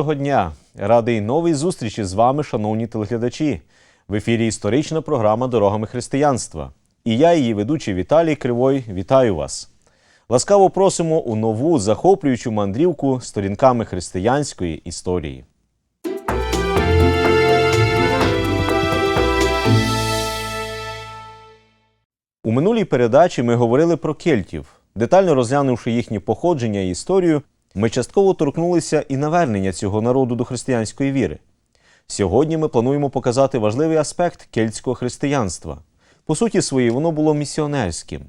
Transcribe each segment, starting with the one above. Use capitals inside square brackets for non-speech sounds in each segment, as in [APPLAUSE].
Доброго дня! Радий новій зустрічі з вами, шановні телеглядачі. В ефірі історична програма Дорогами християнства. І я, її ведучий Віталій Кривой, вітаю вас. Ласкаво просимо у нову захоплюючу мандрівку сторінками християнської історії. У минулій передачі ми говорили про кельтів. Детально розглянувши їхнє походження і історію, ми частково торкнулися і навернення цього народу до християнської віри. Сьогодні ми плануємо показати важливий аспект кельтського християнства. По суті своїй, воно було місіонерським.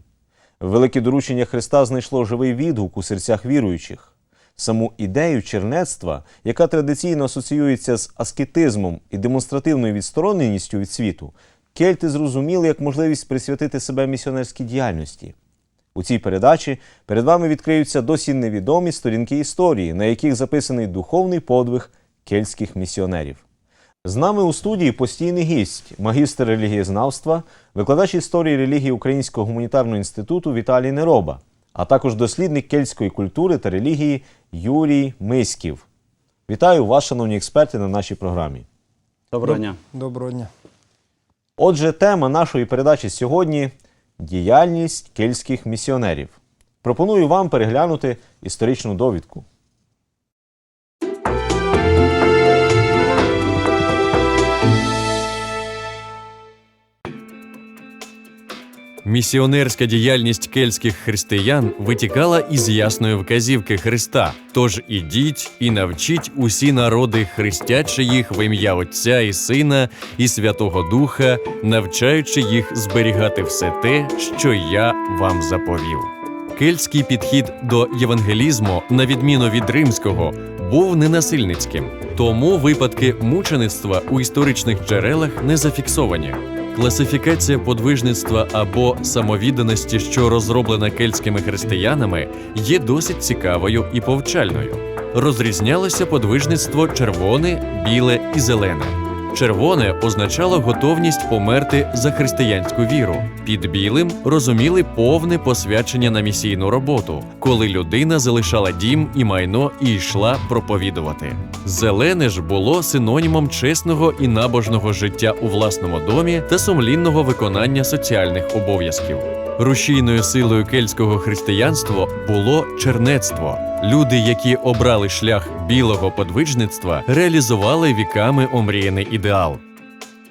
Велике доручення Христа знайшло живий відгук у серцях віруючих. Саму ідею чернецтва, яка традиційно асоціюється з аскетизмом і демонстративною відстороненістю від світу, кельти зрозуміли як можливість присвятити себе місіонерській діяльності. У цій передачі перед вами відкриються досі невідомі сторінки історії, на яких записаний духовний подвиг кельтських місіонерів. З нами у студії постійний гість, магістр релігієзнавства, викладач історії релігії Українського гуманітарного інституту Віталій Нероба, а також дослідник кельтської культури та релігії Юрій Миськів. Вітаю вас, шановні експерти, на нашій програмі. Доброго дня. Доброго дня. Отже, тема нашої передачі сьогодні діяльність кельтських місіонерів. Пропоную вам переглянути історичну довідку. Місіонерська діяльність кельтських християн витікала із ясної вказівки Христа. Тож ідіть і навчіть усі народи, хрестячи їх в ім'я Отця і Сина і Святого Духа, навчаючи їх зберігати все те, що я вам заповів. Кельтський підхід до євангелізму, на відміну від римського, був ненасильницьким, тому випадки мучеництва у історичних джерелах не зафіксовані. Класифікація подвижництва або самовідданості, що розроблена кельтськими християнами, є досить цікавою і повчальною. Розрізнялося подвижництво червоне, біле і зелене. Червоне означало готовність померти за християнську віру. Під білим розуміли повне посвячення на місійну роботу, коли людина залишала дім і майно і йшла проповідувати. Зелене ж було синонімом чесного і набожного життя у власному домі та сумлінного виконання соціальних обов'язків. Рушійною силою кельтського християнства було чернецтво. Люди, які обрали шлях білого подвижництва, реалізували віками омріяний ідеал.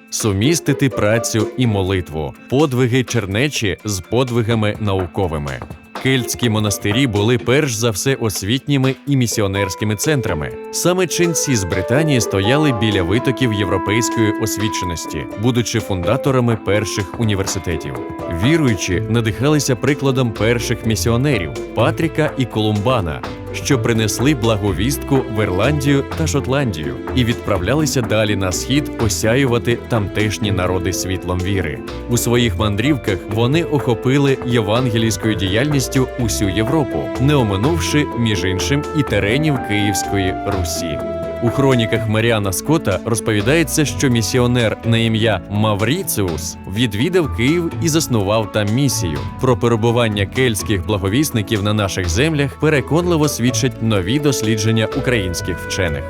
Сумістити працю і молитву, подвиги чернечі з подвигами науковими. Кельтські монастирі були перш за все освітніми і місіонерськими центрами. Саме ченці з Британії стояли біля витоків європейської освіченості, будучи фундаторами перших університетів. Віруючі надихалися прикладом перших місіонерів Патріка і Колумбана, що принесли благовістку в Ірландію та Шотландію і відправлялися далі на схід осяювати тамтешні народи світлом віри. У своїх мандрівках вони охопили євангелійською діяльністю усю Європу, не оминувши між іншим і теренів Київської Русі. У хроніках Маріана Скотта розповідається, що місіонер на ім'я Мавріціус відвідав Київ і заснував там місію. Про перебування кельтських благовісників на наших землях переконливо свідчать нові дослідження українських вчених.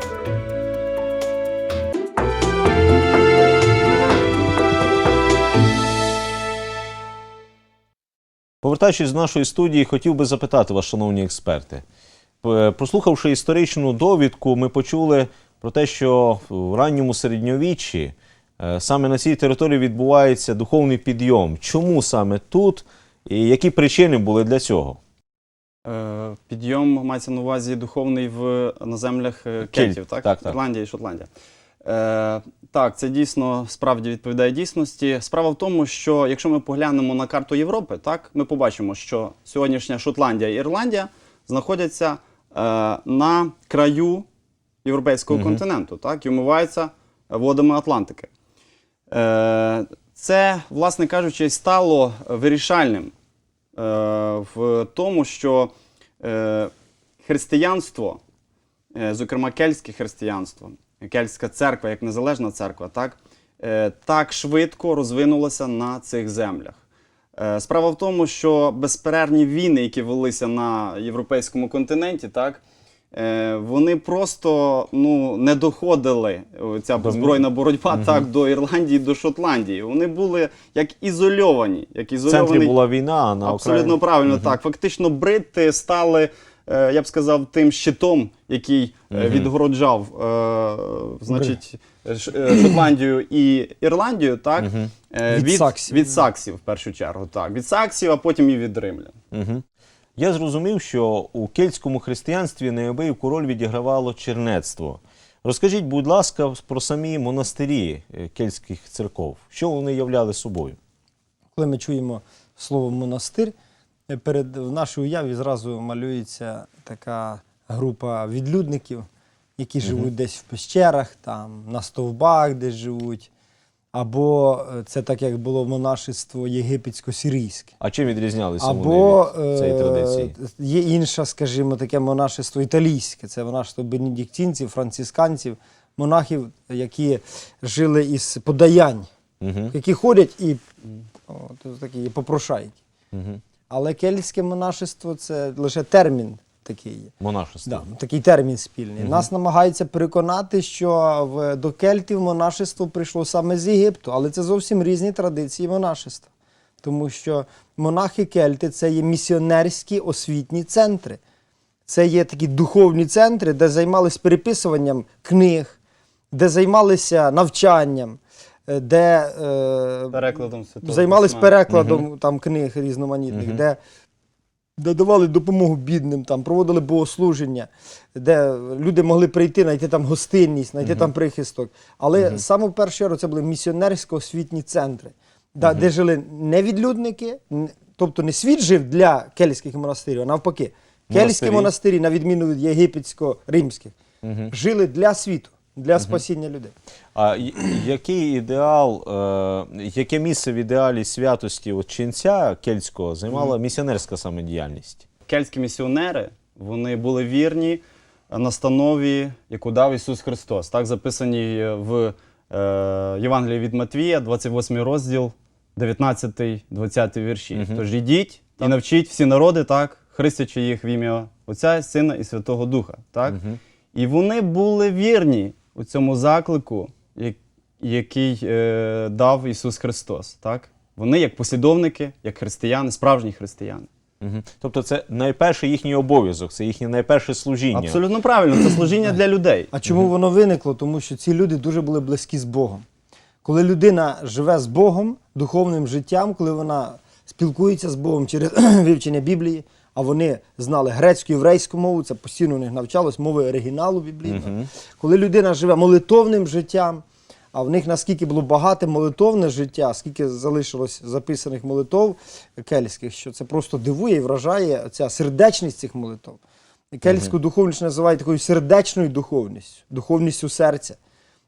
Повертаючись з нашої студії, хотів би запитати вас, шановні експерти. П- Прослухавши історичну довідку, ми почули про те, що в ранньому середньовіччі е, саме на цій території відбувається духовний підйом. Чому саме тут і які причини були для цього? Е, Підйом мається на увазі духовний в на землях е, кельтів, так? так, так. Ірландія і Шотландія. Е, так, це дійсно справді відповідає дійсності. Справа в тому, що якщо ми поглянемо на карту Європи, так ми побачимо, що сьогоднішня Шотландія і Ірландія знаходяться е, на краю європейського континенту, так, і вмиваються водами Атлантики. Е, це, власне кажучи, стало вирішальним е, в тому, що е, християнство, е, зокрема кельтське християнство, кельтська церква як незалежна церква, так, е, так швидко розвинулося на цих землях. Е, Справа в тому, що безперервні війни, які велися на європейському континенті, так, е, вони просто ну, не доходили ця збройна боротьба так до Ірландії, до Шотландії. Вони були як ізольовані, як В ізольовані центрі була війна, на Абсолютно окраїні... правильно, так. Фактично, брити стали, е, я б сказав, тим щитом, який е, відгороджав е, значить, е, Шотландію і Ірландію, так? Е, Від саксів. Від саксів, в першу чергу, так. Від саксів, а потім і від римлян. Угу. Я зрозумів, що у кельтському християнстві неабияку роль відігравало чернецтво. Розкажіть, будь ласка, про самі монастирі е, кельтських церков. Що вони являли собою? Коли ми чуємо слово монастир, е, перед в нашій уяві зразу малюється така група відлюдників, які живуть десь в пещерах, там, на стовбах десь живуть. Або е, це так, як було монашество єгипетсько-сирійське. А чим відрізнялися Або вони від цієї е, традиції? є інше, скажімо, таке монашество італійське. Це монашество бенедиктинців, францисканців, монахів, які жили із подаянь, Угу. які ходять і от, такі, і попрошають. Угу. Але кельтське монашество це лише термін такий. Монашество. Да, такий термін спільний. Нас намагаються переконати, що в, до кельтів монашество прийшло саме з Єгипту, але це зовсім різні традиції монашества. Тому що монахи кельти це є місіонерські освітні центри. Це є такі духовні центри, де займалися переписуванням книг, де займалися навчанням, де е, Перекладом займались перекладом там, книг різноманітних, де, де давали допомогу бідним, там, проводили богослуження, де люди могли прийти, знайти там гостинність, знайти там прихисток. Але саме в першу чергу це були місіонерсько-освітні центри, да, де жили не відлюдники, тобто не світ жив для кельтських монастирів, а навпаки. Кельтські Монастирі. монастирі, на відміну від єгипетсько-римських, жили для світу, для спасіння людей. А й- який ідеал, е, яке місце в ідеалі святості от ченця кельтського займала місіонерська саме діяльність? Кельтські місіонери вони були вірні настанові, яку дав Ісус Христос. Так записані в е, Євангелії від Матвія, 28 розділ, 19-20 вірші. Тож ідіть і навчіть всі народи, так, хрестячи їх в ім'я Отця, Сина і Святого Духа. Так? І вони були вірні у цьому заклику, який е, дав Ісус Христос. Так? Вони як послідовники, як християни, справжні християни. Угу. Тобто це найперший їхній обов'язок, це їхнє найперше служіння. Абсолютно правильно, це служіння для людей. А чому воно виникло? Тому що ці люди дуже були близькі з Богом. Коли людина живе з Богом, духовним життям, коли вона спілкується з Богом через [CLEARS THROAT] вивчення Біблії, а вони знали грецьку єврейську мову, це постійно у них навчалось, мови оригіналу біблійного. Коли людина живе молитовним життям, а в них наскільки було багате молитовне життя, скільки залишилось записаних молитов кельтських, що це просто дивує і вражає ця сердечність цих молитов. Кельтську духовність називають такою сердечною духовністю, духовністю серця.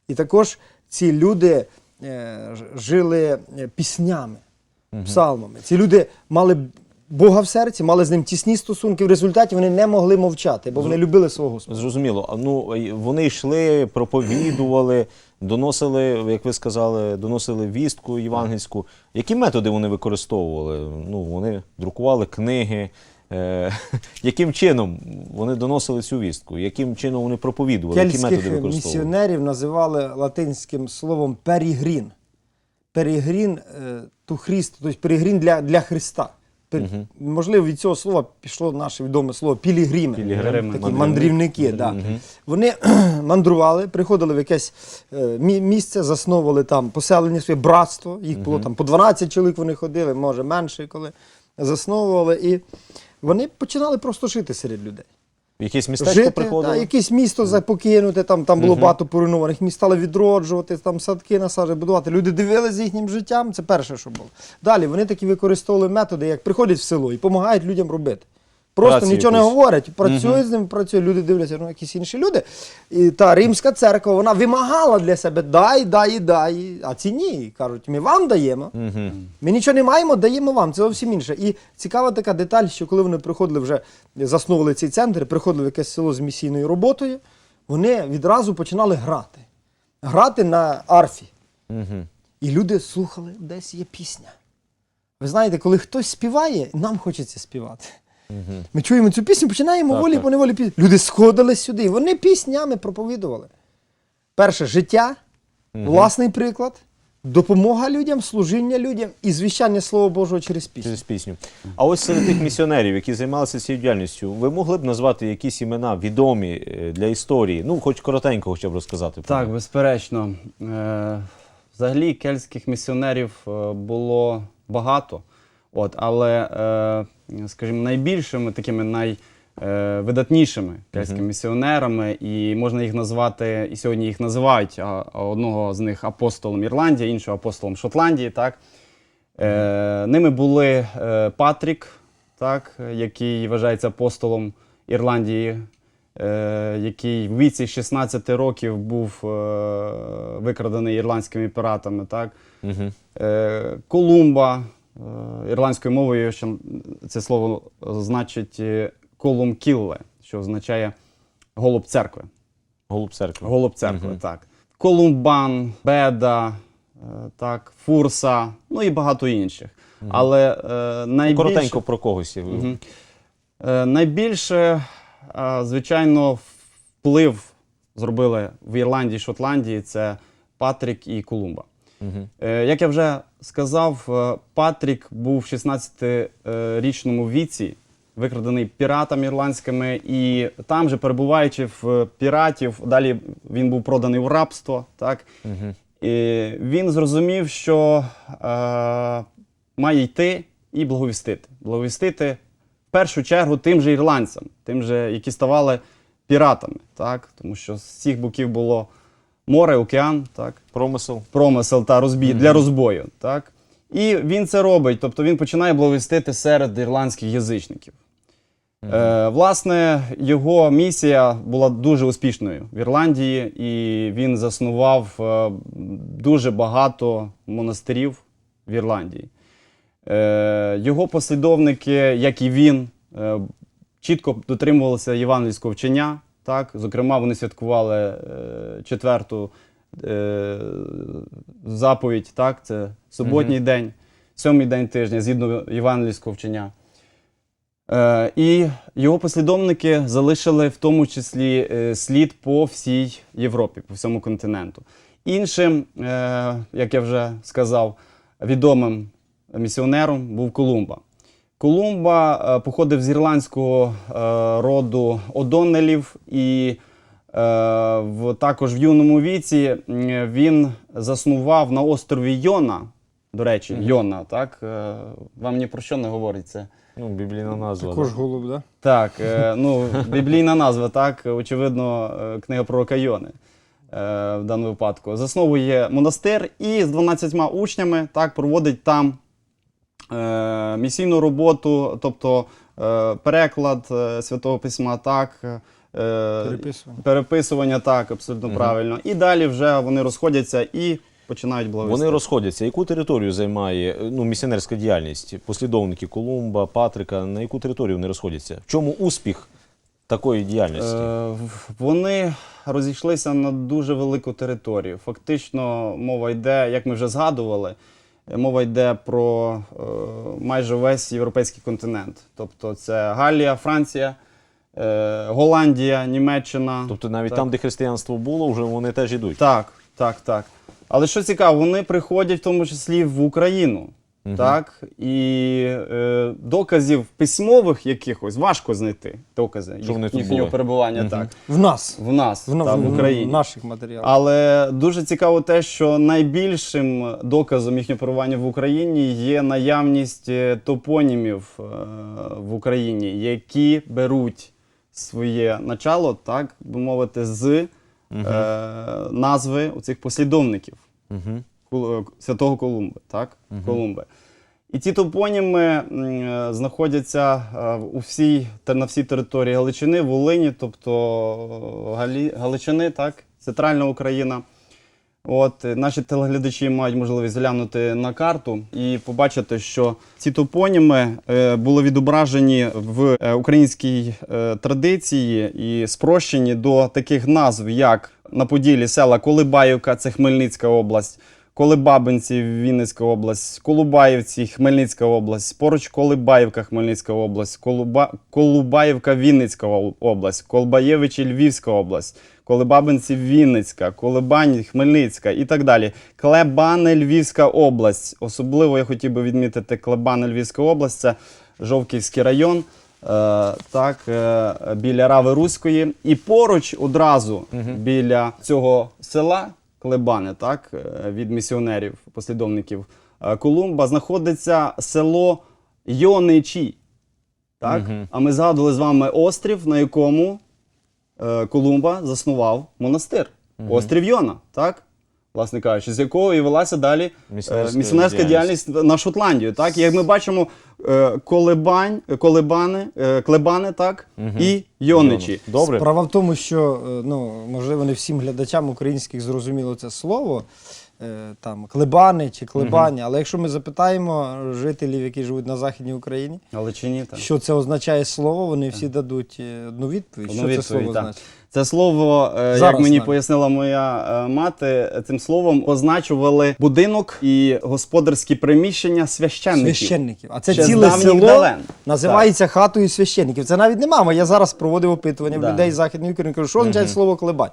І також ці люди е, жили е, піснями, псалмами. Ці люди мали Бога в серці, мали з ним тісні стосунки. В результаті вони не могли мовчати, бо вони любили свого Господа. Зрозуміло. Ну вони йшли, проповідували, доносили, як ви сказали, доносили вістку євангельську. Які методи вони використовували? Ну, вони друкували книги. Е, [LAUGHS] яким чином вони доносили цю вістку? Яким чином вони проповідували? Які методи використовували? місіонерів називали латинським словом перігрін. Перегрін е, ту Христ, тобто перегрін для, для Христа. Пер- Можливо, від цього слова пішло наше відоме слово пілігрими. Пілігрими, Такі мандрівники. Да. Вони [CLEARS THROAT] мандрували, приходили в якесь е, місце, засновували там поселення своє братство. Їх було там по 12 чоловік вони ходили, може менше, коли засновували. І вони починали просто жити серед людей якесь містечко жити, приходили? та, якесь місто запокинути, там, там було багато поруйнованих міст, стали відроджувати, там садки насаджувати, будувати. Люди дивилися за їхнім життям, це перше, що було. Далі вони такі використовували методи, як приходять в село і допомагають людям робити. Просто Працю нічого не якусь. говорять, працюють з ними, працюють, люди дивляться, ну якісь інші люди. І та римська церква вона вимагала для себе дай, дай, дай. А ці ні. Кажуть, ми вам даємо. Ми нічого не маємо, даємо вам. Це зовсім інше. І цікава така деталь, що коли вони приходили вже, засновували цей центр, приходили в якесь село з місійною роботою, вони відразу починали грати. Грати на арфі. І люди слухали, десь є пісня. Ви знаєте, коли хтось співає, нам хочеться співати. Ми чуємо цю пісню, починаємо Так, волі так. по неволі пісню. Люди сходились сюди, вони піснями проповідували. Перше життя, власний приклад, допомога людям, служіння людям і звіщання Слова Божого через пісню. Через пісню. А ось серед тих місіонерів, які займалися цією діяльністю, ви могли б назвати якісь імена відомі е, для історії? Ну, хоч коротенько хоча б розказати. про Так, безперечно. Е, Взагалі кельтських місіонерів е, було багато, от, але, е, скажімо, найбільшими такими найвидатнішими кельтськими місіонерами, і можна їх назвати, і сьогодні їх називають, а, одного з них апостолом Ірландії, іншого апостолом Шотландії. Так? Е, ними були е, Патрік, так, який вважається апостолом Ірландії, е, який в віці 16 років був е, викрадений ірландськими піратами. Так. Мгм. Е, Колумба е, ірландською мовою що це слово значить е, колум кілле, що означає голуб церкви. Голуб церкви. Голуб церкви, Мгм. так. Колумбан, Беда, е, так, Фурса, ну і багато інших. Але е, найбільше, Коротенько про когось. Мгм. е, найбільше, е, звичайно, вплив зробили в Ірландії, Шотландії це Патрік і Колумба. Е, Як я вже сказав, е, Патрік був в 16-річному віці викрадений піратами ірландськими, і там же, перебуваючи в піратів, далі він був проданий в рабство. Так? Мгм. І він зрозумів, що е, має йти і благовістити. Благовістити в першу чергу тим же ірландцям, тим же, які ставали піратами, так? тому що з всіх боків було море, океан. Так? Промисел. промисел та розбій для розбою. Так? І він це робить, тобто він починає благовістити серед ірландських язичників. Е, власне, його місія була дуже успішною в Ірландії, і він заснував е, дуже багато монастирів в Ірландії. Е, його послідовники, як і він, е, чітко дотримувалися євангельського вчення. Так? Зокрема, вони святкували е, четверту е, заповідь, так? це суботній день, сьомий день тижня, згідно євангельського вчення. Е, і його послідовники залишили в тому числі е, слід по всій Європі, по всьому континенту. Іншим, е, як я вже сказав, відомим місіонером був Колумба. Колумба е, походив з ірландського е, роду Одоннелів, і е, в, також в юному віці він заснував на острові Йона. До речі, Йона, так? Вам ні про що не говорить це? Ну, біблійна назва. Також да. голуб, да? Так, е, [LAUGHS] ну, біблійна назва, так, очевидно, книга пророка Йони. В даному випадку засновує монастир і з 12 учнями так проводить там місійну роботу, тобто е, переклад е, святого письма, так, е, Переписування. переписування, так, абсолютно правильно. І далі вже вони розходяться і починають благовістити. Вони розходяться. Яку територію займає е, ну, місіонерська діяльність? Послідовники Колумба, Патрика, на яку територію вони розходяться? В чому успіх такої діяльності? Е, Вони розійшлися на дуже велику територію. Фактично, мова йде, як ми вже згадували, е, мова йде про е, майже весь європейський континент. Тобто це Галія, Франція, е, Голландія, Німеччина. Тобто навіть так. там, де християнство було, вже вони теж ідуть. Так, так, так. Але що цікаво, вони приходять в тому числі в Україну. Так, і е, доказів письмових якихось важко знайти докази Що вони їх, тут їхнього були. перебування так, В нас. в нас, В, та, в в- Україні. в наших матеріалах. Але дуже цікаво те, що найбільшим доказом їхнього перебування в Україні є наявність е, топонімів е, в Україні, які беруть своє начало, так би мовити, з е, назви оцих послідовників Угу. Е, Святого Колумби, так? Колумби. І ці топоніми е, знаходяться е, у всій, на всій території Галичини, Волині, тобто Галі, Галичини, так? Центральна Україна. От наші телеглядачі мають можливість глянути на карту і побачити, що ці топоніми були відображені в українській традиції і спрощені до таких назв, як на Поділі села Колибаївка, це Хмельницька область, Колебабинці, Вінницька область, Колубаївці, Хмельницька область, поруч Колибаївка, Хмельницька область, Колуба... Колубаївка, Вінницька об- область, Колбаєвичі, Львівська область, Колебабинці, Вінницька, Колебань, Хмельницька і так далі. Клебане, Львівська область. Особливо я хотів би відмітити Клебане, Львівська область. Це Жовківський район. Е, так, е, біля Рави Руської. І поруч одразу біля цього села Клебане, так, е, від місіонерів, послідовників е, Колумба, знаходиться село Йоничі. Так? А ми згадували з вами острів, на якому е, Колумба заснував монастир. Острів Йона, так? Власне кажучи, з якого і велася далі Місіонерська е, місіонерська діяльність. діяльність на Шотландію. Так? І як ми бачимо, е, колебань, колебани, е, клебани, так? і Йоничі. Добре. Справа в тому, що ну, можливо, не всім глядачам українських зрозуміло це слово, там клебани чи клебані. Але якщо ми запитаємо жителів, які живуть на Західній Україні, Але чи ні? Так. що це означає слово, вони всі дадуть одну відповідь. Одну що це слово так. значить? Це слово, Зараз як мені навіть. пояснила моя е, мати, цим словом означували будинок і господарські приміщення священників. Священників. А це Ще ціле село дален. називається хатою священників. Це навіть не мама. Я зараз проводив опитування в людей Західної України. Кажу, що означає слово клебань?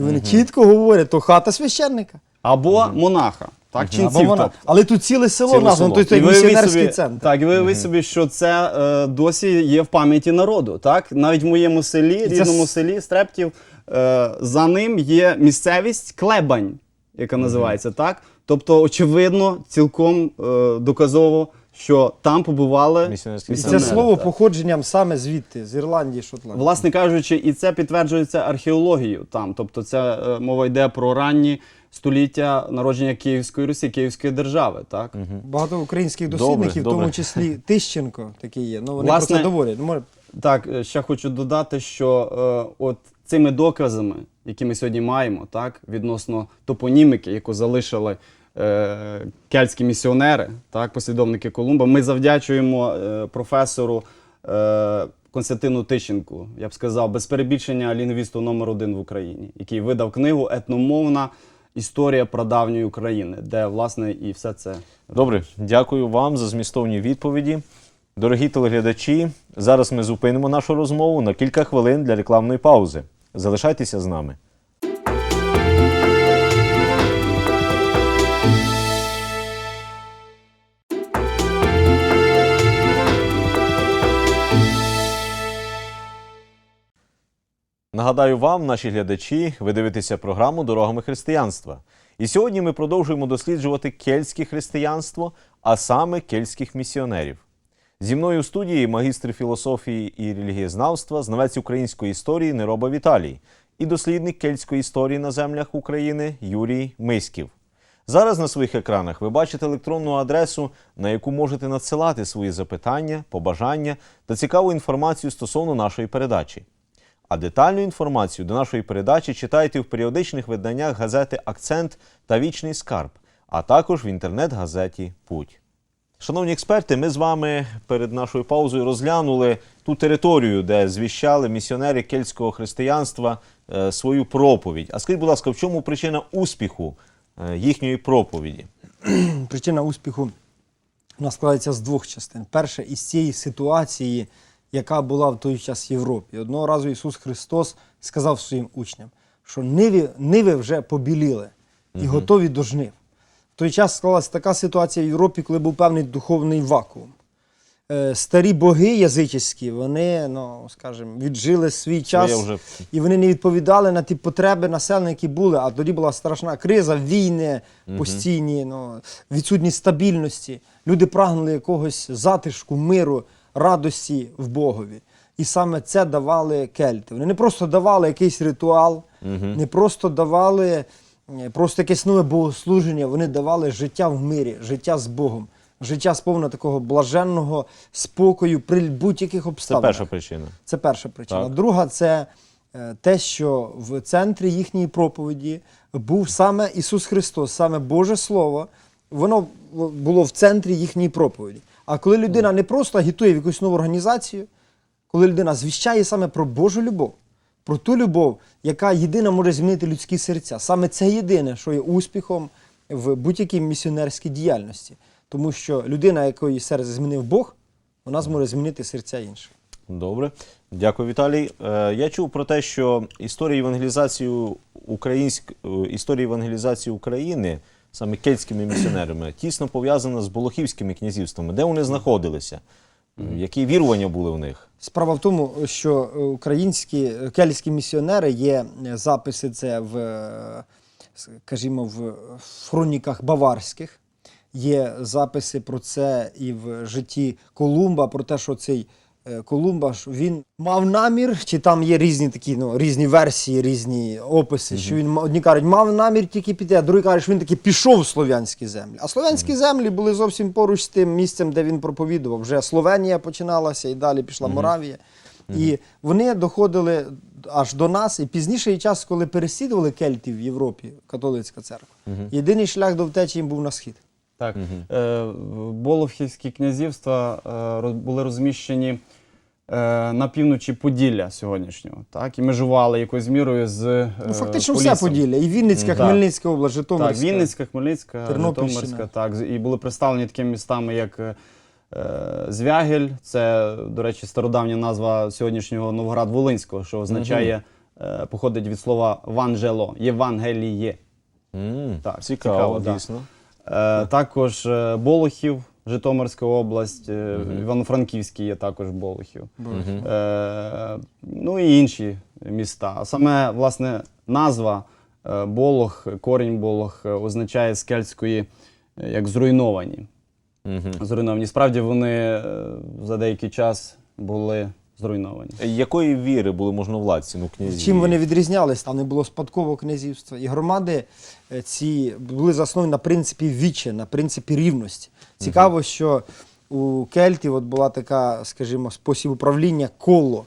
І вони чітко говорять, то хата священника. Або монаха, так, ченців. Або вона. тобто. Але тут ціле село Ціле названо, село. тобто І місіонерський собі, центр. Так, і виявіть собі, що це е, досі є в пам'яті народу. Так? Навіть в моєму селі, це рідному с- селі Стрептів, е, за ним є місцевість Клебань, яка називається так. Тобто, очевидно, цілком е, доказово, що там побували Місіонерські І це місіонери, слово так. походженням саме звідти, з Ірландії, Шотландії. Власне кажучи, і це підтверджується археологією там. Тобто, це е, мова йде про ранні століття народження Київської Русі, Київської держави. Так? Багато українських Добре, дослідників, в добре. тому числі [LAUGHS] Тищенко, такий є. Ну вони Власне, про це говорять. Ну, може, Так, е, ще хочу додати, що е, от цими доказами, які ми сьогодні маємо, так, відносно топоніміки, яку залишили е, кельтські місіонери, так, послідовники Колумба, ми завдячуємо е, професору е, Константину Тищенку, я б сказав, без перебільшення лінгвісту номер один в Україні, який видав книгу Етномовна історія прадавньої України, де власне і все це Добре, дякую вам за змістовні відповіді. Дорогі телеглядачі, зараз ми зупинимо нашу розмову на кілька хвилин для рекламної паузи. Залишайтеся з нами. Нагадаю вам, наші глядачі, ви дивитеся програму Дорогами християнства. І сьогодні ми продовжуємо досліджувати кельтське християнство, а саме кельтських місіонерів. Зі мною у студії магістр філософії і релігієзнавства, знавець української історії Нероба Віталій і дослідник кельтської історії на землях України Юрій Миськів. Зараз на своїх екранах ви бачите електронну адресу, на яку можете надсилати свої запитання, побажання та цікаву інформацію стосовно нашої передачі. А детальну інформацію до нашої передачі читайте в періодичних виданнях газети Акцент та Вічний скарб, а також в інтернет-газеті Путь. Шановні експерти, ми з вами перед нашою паузою розглянули ту територію, де звіщали місіонери кельтського християнства е, свою проповідь. А скажіть, будь ласка, в чому причина успіху е, їхньої проповіді? причина успіху вона складається з двох частин. Перше, із цієї ситуації, яка була в той час в Європі. Одного разу Ісус Христос сказав своїм учням, що ниви, ниви вже побіліли і готові до жнив. В той час склалася така ситуація в Європі, коли був певний духовний вакуум. Е, Старі боги язичські, вони, ну, скажімо, віджили свій час вже- і вони не відповідали на ті потреби населення, які були. А тоді була страшна криза, війни постійні, ну, відсутність стабільності. Люди прагнули якогось затишку, миру, радості в Богові. І саме це давали кельти. Вони не просто давали якийсь ритуал, не просто давали е, просто якесь нове богослуження, вони давали життя в мирі, життя з Богом, життя сповне такого блаженного спокою при будь-яких обставинах. Це перша причина. Це перша причина. Так. Друга це е, те, що в центрі їхньої проповіді був саме Ісус Христос, саме Боже Слово. Воно було в центрі їхньої проповіді. А коли людина не просто агітує в якусь нову організацію, коли людина звіщає саме про Божу любов, про ту любов, яка єдина може змінити людські серця. Саме це єдине, що є успіхом в будь-якій місіонерській діяльності. Тому що людина, якої серце змінив Бог, вона зможе змінити серця інших. Добре, дякую, Віталій. Е, Я чув про те, що історія евангелізації українськ... е, історія евангелізації України саме кельтськими місіонерами тісно пов'язана з Болохівськими князівствами. Де вони знаходилися? Які вірування були в них? Справа в тому, що українські кельтські місіонери є е, записи це в, е, скажімо, в хроніках баварських. Є записи про це і в житті Колумба, про те, що цей Колумба ж він мав намір, чи там є різні такі ну, різні версії, різні описи. Що він одні кажуть, мав намір тільки піти, а другі кажуть, що він таки пішов в слов'янські землі. А слов'янські землі були зовсім поруч з тим місцем, де він проповідував. Вже Словенія починалася і далі пішла Моравія. І вони доходили аж до нас, і пізніший час, коли переслідували кельтів в Європі, католицька церква. Єдиний шлях до втечі їм був на схід. Так, е, Болохівські князівства е, були розміщені е, на півночі Поділля сьогоднішнього. Так, і межували якоюсь мірою з е, Ну, фактично Поліссям. все Поділля. І Вінницька, Так. Хмельницька область, Житомирська. Так, Вінницька, Хмельницька, Житомирська, так. І були представлені такими містами, як Звягель, це, до речі, стародавня назва сьогоднішнього Новгород-Волинського, що означає, е, походить від слова ванжело, Євангеліє. М, Так, цікаво, цікаво, дійсно. Е, також е, Болохів, Житомирська область, е, Івано-Франківський є також Болохів. Е, ну і інші міста. А саме, власне, назва е, Болох, корінь Болох е, означає з кельтської е, як зруйновані. Зруйновані. Справді вони е, за деякий час були зруйновані. Якої віри були можновладці, ну, князі? Чим вони відрізнялись? Там не було спадкового князівства. І громади е, ці були засновані на принципі віче, на принципі рівності. Цікаво, що у кельтів от була така, скажімо, спосіб управління коло.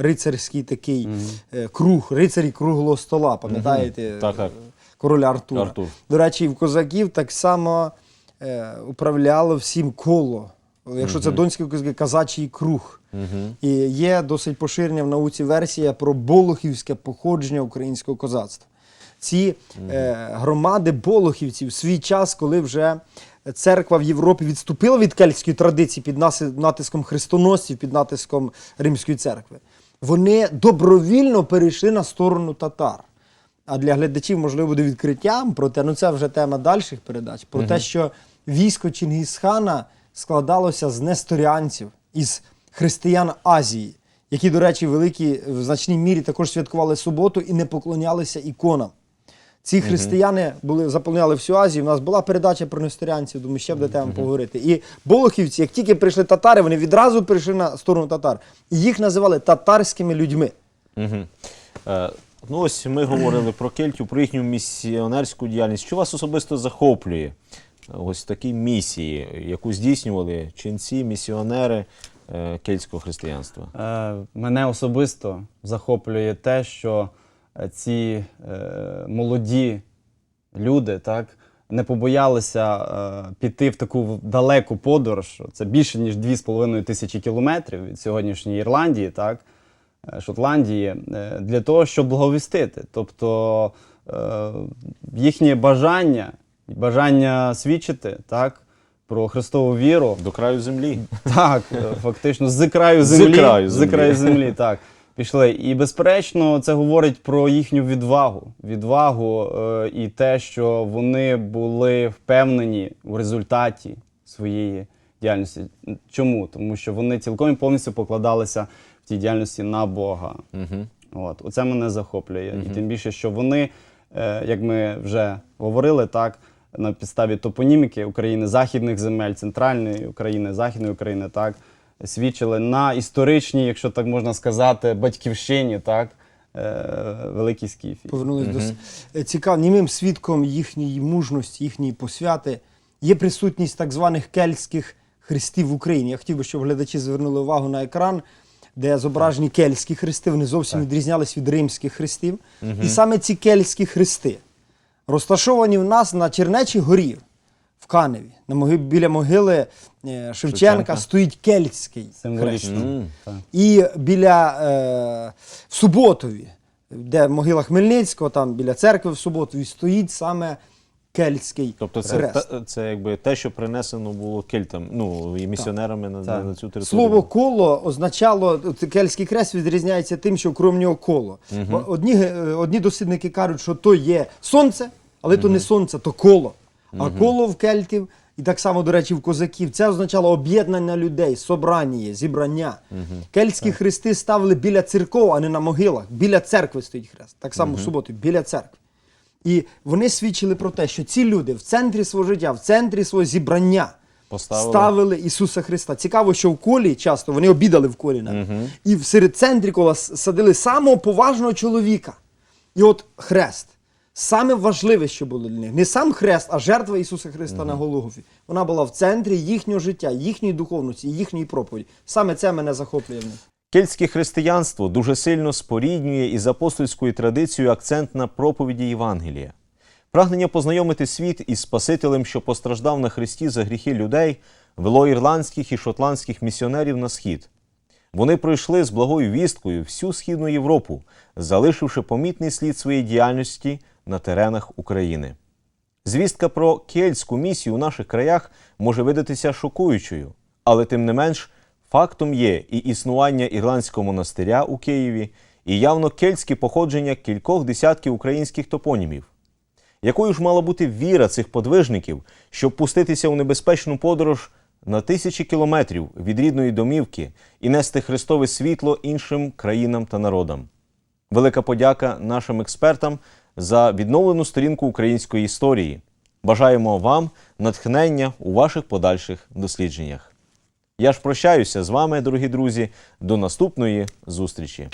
Рицарський такий е, круг, рицарі круглого стола, пам'ятаєте? Так, так. Короля Артура. Артур. До речі, і в козаків так само е, управляло всім коло. Якщо це донський козаки, казачий круг. І є досить поширена в науці версія про болохівське походження українського козацтва. Ці е, громади болохівців в свій час, коли вже церква в Європі відступила від кельтської традиції під натиском хрестоносців, під натиском Римської церкви, вони добровільно перейшли на сторону татар. А для глядачів, можливо, буде відкриттям про те, ну це вже тема дальших передач, про те, що військо Чингісхана складалося з несторіанців, із християн Азії, які, до речі, в великій в значній мірі також святкували суботу і не поклонялися іконам. Ці християни були заповняли всю Азію. У нас була передача про несторіанців, думаю, ще буде тема поговорити. І болохівці, як тільки прийшли татари, вони відразу перейшли на сторону татар. І їх називали татарськими людьми. Мгм. Е, Ну, ось ми говорили про кельтів, про їхню місіонерську діяльність. Що вас особисто захоплює? Ось в такій місії, яку здійснювали ченці, місіонери кельтського християнства. Е, мене особисто захоплює те, що е, ці е, молоді люди так, не побоялися е, піти в таку далеку подорож. Це більше ніж 2,5 тисячі кілометрів від сьогоднішньої Ірландії, так, е, Шотландії, е, для того, щоб благовістити. Тобто е, їхнє бажання, бажання свідчити так, про Христову віру. До краю землі. Так, е, фактично, з краю З землі. з краю землі, так. Пішли. І безперечно, це говорить про їхню відвагу. Відвагу е, і те, що вони були впевнені в результаті своєї діяльності. Чому? Тому що вони цілком і повністю покладалися в тій діяльності на Бога. Угу. От, оце мене захоплює. І тим більше, що вони, е, як ми вже говорили, так, на підставі топоніміки України, західних земель, центральної України, західної України, так, свідчили на історичній, якщо так можна сказати, батьківщині, так, е, Великій Скіфії. Повернулись до с- Е, цікаво, німим свідком їхньої мужності, їхньої посвяти є присутність так званих кельтських хрестів в Україні. Я хотів би, щоб глядачі звернули увагу на екран, де зображені кельтські хрести. Вони зовсім відрізнялись від римських хрестів. І саме ці кельтські хрести розташовані в нас на Чернечій горі в Каневі. На моги- біля могили е, Шевченка, Шевченка. стоїть кельтський хрест. Символічно. Так. І біля е, в Суботові, де могила Хмельницького, там біля церкви в Суботові, стоїть саме кельтський Тобто це, хрест. та- це якби те, що принесено було кельтам, ну і місіонерами на, на, на цю територію. Слово коло означало, кельтський хрест відрізняється тим, що крім нього коло. Бо Одні, е, одні дослідники кажуть, що то є сонце, але то не сонце, то коло. А коло в кельтів, і так само, до речі, в козаків, це означало об'єднання людей, собрання, зібрання. Кельтські хрести ставили біля церков, а не на могилах. Біля церкви стоїть хрест. Так само в суботу, біля церкви. І вони свідчили про те, що ці люди в центрі свого життя, в центрі свого зібрання Поставили. ставили Ісуса Христа. Цікаво, що в колі часто вони обідали в колі. навіть. І в серед центрі кола садили самого поважного чоловіка. І от хрест. Саме важливе, що було для них. Не сам хрест, а жертва Ісуса Христа на Голгофі. Вона була в центрі їхнього життя, їхньої духовності, їхньої проповіді. Саме це мене захоплює в них. Кельтське християнство дуже сильно споріднює із апостольською традицією акцент на проповіді Євангелія. Прагнення познайомити світ із Спасителем, що постраждав на Христі за гріхи людей, вело ірландських і шотландських місіонерів на схід. Вони пройшли з благою вісткою всю східну Європу, залишивши помітний слід своєї діяльності на теренах України. Звістка про кельтську місію у наших краях може видатися шокуючою, але тим не менш фактом є і існування ірландського монастиря у Києві, і явно кельтське походження кількох десятків українських топонімів. Якою ж мала бути віра цих подвижників, щоб пуститися у небезпечну подорож на тисячі кілометрів від рідної домівки і нести Христове світло іншим країнам та народам? Велика подяка нашим експертам за відновлену сторінку української історії. Бажаємо вам натхнення у ваших подальших дослідженнях. Я ж прощаюся з вами, дорогі друзі, до наступної зустрічі.